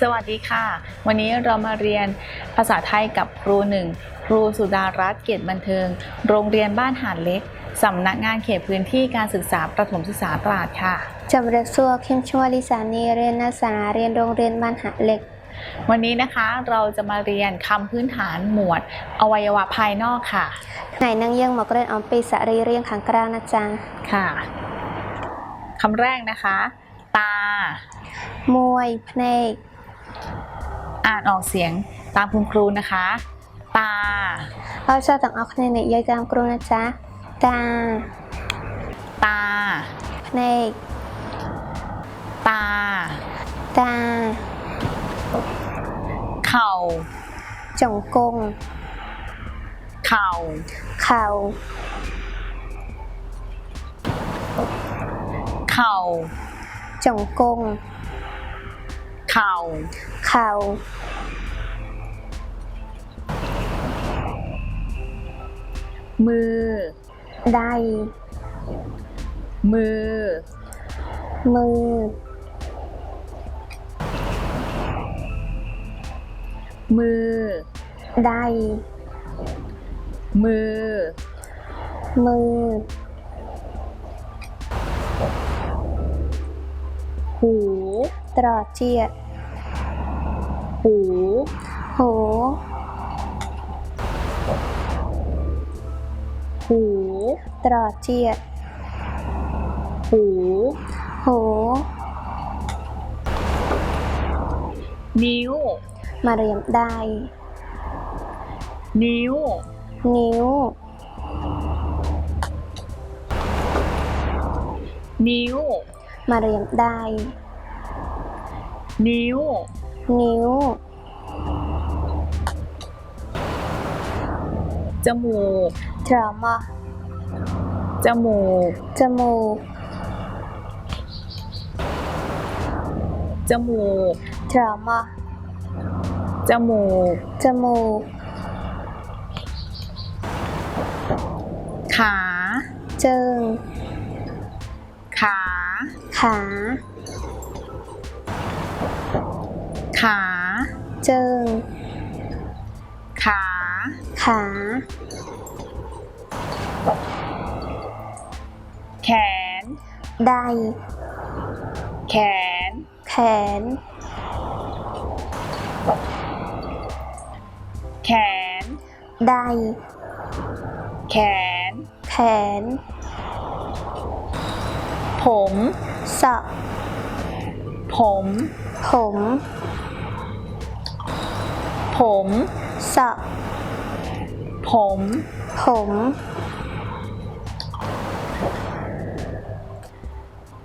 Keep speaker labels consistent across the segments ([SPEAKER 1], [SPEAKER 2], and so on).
[SPEAKER 1] สวัสดีค่ะ วันนี้เรามาเรียนภาษาไทยกับครูหนึ่งครูสุดารัตน์เกียรติบันเทิง โรงเรียนบ้านหาดเล็กสำนักงานเขตพื้นที่การศึกษาประถมศึกษาตราดค่ะ
[SPEAKER 2] จำเรียกซัวเข้มชวลิสานีเรียนนาสาเรียนโรงเรียนบ้านหาเล็ก
[SPEAKER 1] วันนี้นะคะเราจะมาเรียนคำพื้นฐานหมวด อวัยวะภายนอกค่ะ
[SPEAKER 2] ไหนนั่งยังหมอกเรียนออมปีสะรีเรียงขังกราวนะจ๊ะ
[SPEAKER 1] ค่ะคำแรกนะคะ ตา
[SPEAKER 2] มวยพเนก
[SPEAKER 1] อ่านออกเสียงตามคุณครูนะคะ ตา
[SPEAKER 2] เอาชอบต่างออกในเนยยายตามครูนะจ๊ะ ตา
[SPEAKER 1] ตา
[SPEAKER 2] พเนก
[SPEAKER 1] ตา
[SPEAKER 2] ตา
[SPEAKER 1] เข่า
[SPEAKER 2] จงกง
[SPEAKER 1] เข่า
[SPEAKER 2] เข่า
[SPEAKER 1] เข่า
[SPEAKER 2] จงกง
[SPEAKER 1] เข่า
[SPEAKER 2] เข่า
[SPEAKER 1] มือ
[SPEAKER 2] ได
[SPEAKER 1] มือ
[SPEAKER 2] มือ
[SPEAKER 1] มือ
[SPEAKER 2] ได
[SPEAKER 1] มือ
[SPEAKER 2] มือ
[SPEAKER 1] หู
[SPEAKER 2] ตรอดเจียด
[SPEAKER 1] หู
[SPEAKER 2] หู
[SPEAKER 1] หู
[SPEAKER 2] ตรอดเจียด
[SPEAKER 1] หู
[SPEAKER 2] หู
[SPEAKER 1] นิ้ว
[SPEAKER 2] มาเรียมได้
[SPEAKER 1] นิ้ว
[SPEAKER 2] นิ้ว
[SPEAKER 1] นิ้ว
[SPEAKER 2] มาเรียมได้
[SPEAKER 1] นิ้ว
[SPEAKER 2] นิ้ว
[SPEAKER 1] จมูก
[SPEAKER 2] ทรมอ
[SPEAKER 1] จมูก
[SPEAKER 2] จมูก
[SPEAKER 1] จมูก
[SPEAKER 2] ทรมอ
[SPEAKER 1] จมูก
[SPEAKER 2] จมูก
[SPEAKER 1] ขา
[SPEAKER 2] เจิง
[SPEAKER 1] ขา
[SPEAKER 2] ขา
[SPEAKER 1] ขา
[SPEAKER 2] เจิง
[SPEAKER 1] ขา
[SPEAKER 2] ขา
[SPEAKER 1] แขน
[SPEAKER 2] ได
[SPEAKER 1] แขน
[SPEAKER 2] แขน
[SPEAKER 1] แขน
[SPEAKER 2] ได
[SPEAKER 1] แขน
[SPEAKER 2] แขน
[SPEAKER 1] ผม
[SPEAKER 2] เสาะ
[SPEAKER 1] ผม
[SPEAKER 2] ผม
[SPEAKER 1] ผม
[SPEAKER 2] เสาะ
[SPEAKER 1] ผม
[SPEAKER 2] ผม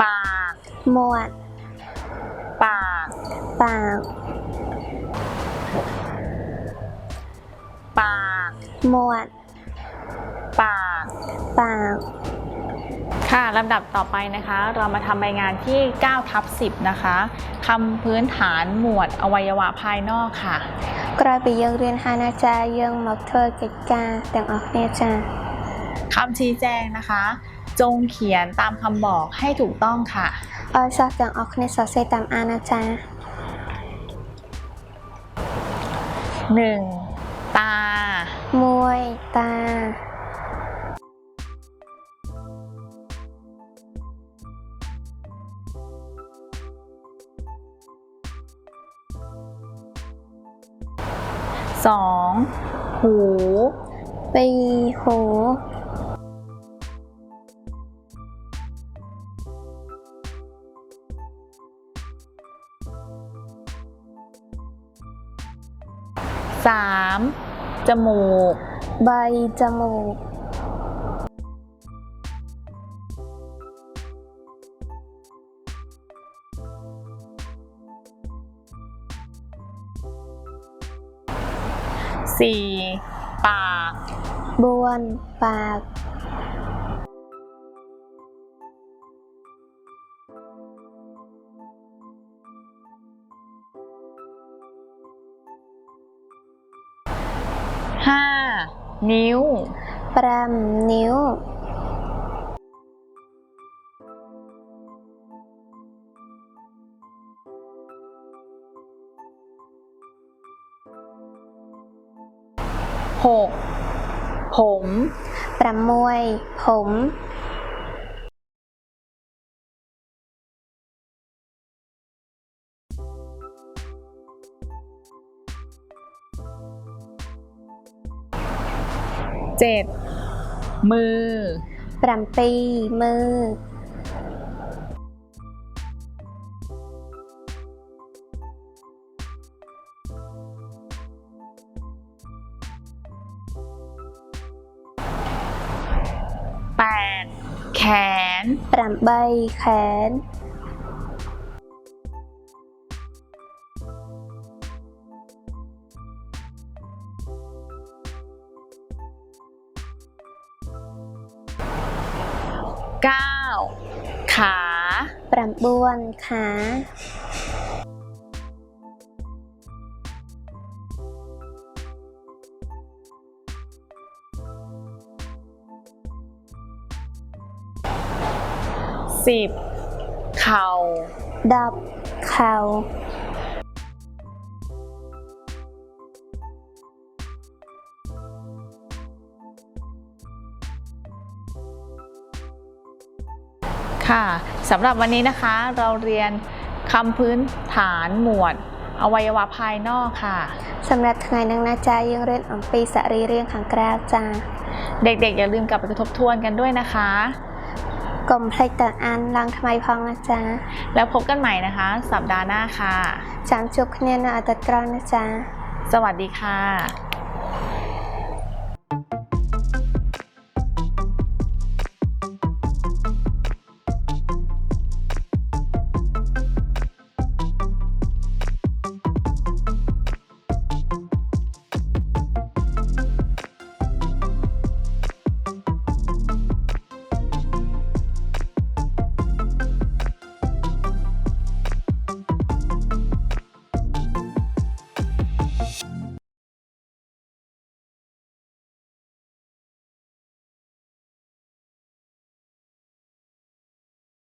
[SPEAKER 1] ปาก
[SPEAKER 2] หมวด
[SPEAKER 1] ปาก
[SPEAKER 2] ปาก
[SPEAKER 1] ปาก
[SPEAKER 2] หมวด
[SPEAKER 1] ปาก
[SPEAKER 2] ปาก
[SPEAKER 1] ค่ะลำดับต่อไปนะคะ เรามาทำรายงานที่9ทับ10 นะคะคำพื้นฐานหมวดอวัยวะภายนอกค่ะ
[SPEAKER 2] กระบี่ยังเรียนฮานาจายังมักเธอเกิจกาแต่งออกเนจา
[SPEAKER 1] คำชี้แจงนะคะ จงเขียนตามคำบอกให้ถูกต้องค่ะ
[SPEAKER 2] ออสอบแต่งออกเนสอเซตามอา
[SPEAKER 1] นาจาหนึ่งตา
[SPEAKER 2] มว
[SPEAKER 1] ยตา สองหู
[SPEAKER 2] ปีหู
[SPEAKER 1] สามจมูก
[SPEAKER 2] ใบจมูก
[SPEAKER 1] 4. ปาก
[SPEAKER 2] 4ปาก
[SPEAKER 1] 5. นิ้ว
[SPEAKER 2] 5นิ้ว
[SPEAKER 1] หกผม
[SPEAKER 2] ประมวย ผม
[SPEAKER 1] เจ็ดมือ
[SPEAKER 2] ปรัปี
[SPEAKER 1] มือ ดแขน
[SPEAKER 2] 8แขน
[SPEAKER 1] เก้าขา
[SPEAKER 2] 9ขา
[SPEAKER 1] สิบเข่า
[SPEAKER 2] ดับเข่า
[SPEAKER 1] ค่ะสำหรับวันนี้นะคะเราเรียนคำพื้นฐานหมวด อวัยวะภายนอกค่ะ
[SPEAKER 2] สำหรับทางนังนาจายังเรียนออมปีสรี
[SPEAKER 1] เรี
[SPEAKER 2] ยงขังแกราจ้า
[SPEAKER 1] เด็กๆอย่าลืมกลับไปทบทวนกันด้วยนะคะ
[SPEAKER 2] กลมเพลกแต่อันลังทำไมพองนะจ๊ะ
[SPEAKER 1] แล้วพบกันใหม่นะคะ สัปดาห์หน้าค่ะ
[SPEAKER 2] จามจุบคะแนนอาตัะกรอนนะจ๊ะ
[SPEAKER 1] สวัสดีค่ะ